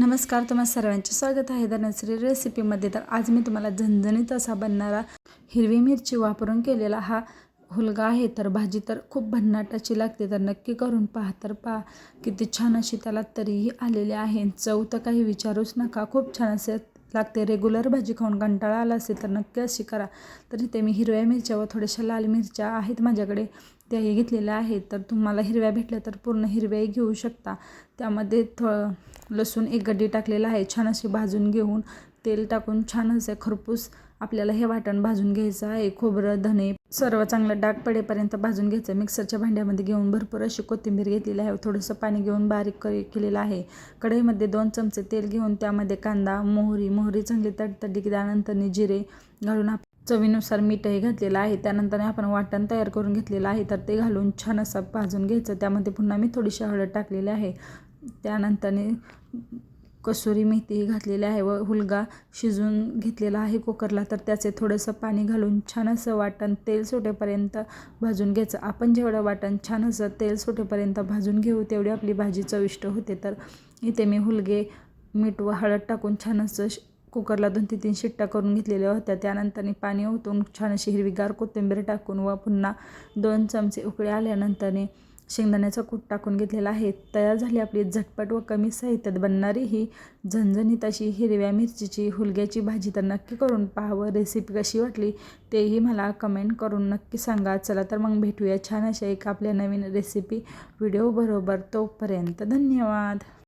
नमस्कार तुम्हा सर्वांचे स्वागत आहे धनश्री रेसिपीमध्ये. तर आज मी तुम्हाला झणझणीत असा बनणारा हिरवी मिरची वापरून केलेला हा हुलगा आहे. तर भाजी तर खूप भन्नाटाची लागते तर नक्की करून पहा. तर पहा किती छान अशी त्याला तरीही आलेली आहे. चव तर काही विचारूच नका खूप छान असे लागते. रेग्युलर भाजी खाऊन कंटाळा आला असेल तर नक्की अशी करा. तर इथे मी हिरव्या मिरच्या व थोड्याशा लाल मिरच्या आहेत माझ्याकडे. त्याही घेतलेल्या आहेत. तर तुम्हाला हिरव्या भेटल्या तर पूर्ण हिरव्याही घेऊ शकता. त्यामध्ये थ लसूण एक गड्डी टाकलेला आहे. छान अशी भाजून घेऊन तेल टाकून छान असे खरपूस आपल्याला हे वाटण भाजून घ्यायचं आहे. खोबरं धणे सर्व चांगलं डाग पडेपर्यंत भाजून घ्यायचं मिक्सरच्या भांड्यामध्ये घेऊन भरपूर अशी कोथिंबीर घेतलेली आहे. थोडंसं पाणी घेऊन बारीक कर केलेलं आहे. कढईमध्ये दोन चमचे तेल घेऊन त्यामध्ये कांदा मोहरी मोहरी चांगली तडतडी त्यानंतर जिरे घालून आप चवीनुसार मीठही घातलेलं आहे. त्यानंतर आपण वाटण तयार करून घेतलेलं आहे. तर ते घालून छान असं भाजून घ्यायचं. त्यामध्ये पुन्हा मी थोडीशी हळद टाकलेली आहे. त्यानंतरने कसुरी मेथी घातलेली आहे व हुलगा शिजून घेतलेला आहे कुकरला. तर त्याचे थोडंसं पाणी घालून छान असं वाटण तेल सुटेपर्यंत भाजून घ्यायचं. आपण जेवढं वाटण छान असं तेल सुटेपर्यंत भाजून घेऊ तेवढी आपली भाजी चविष्ट होते. तर इथे मी हुलगे मीठ व हळद टाकून छान असं कुकरला दोन ते तीन शिट्ट्या करून घेतलेल्या होत्या. त्यानंतरने पाणी ओतून छान अशी हिरवीगार कोथिंबीर टाकून व पुन्हा दोन चमचे उकळे आल्यानंतरने शेंगदाण्याचा कूट टाकून घेतलेला आहे. तयार झाली आपली झटपट व कमी साहित्यात बनणारी ही झणझणीत अशी हिरव्या मिरचीची हुलग्याची भाजी तर नक्की करून पहावं रेसिपी कशी वाटली तेही मला कमेंट करून नक्की सांगा. चला तर मग भेटूया छान अशा एक आपल्या नवीन रेसिपी व्हिडिओबरोबर तोपर्यंत धन्यवाद.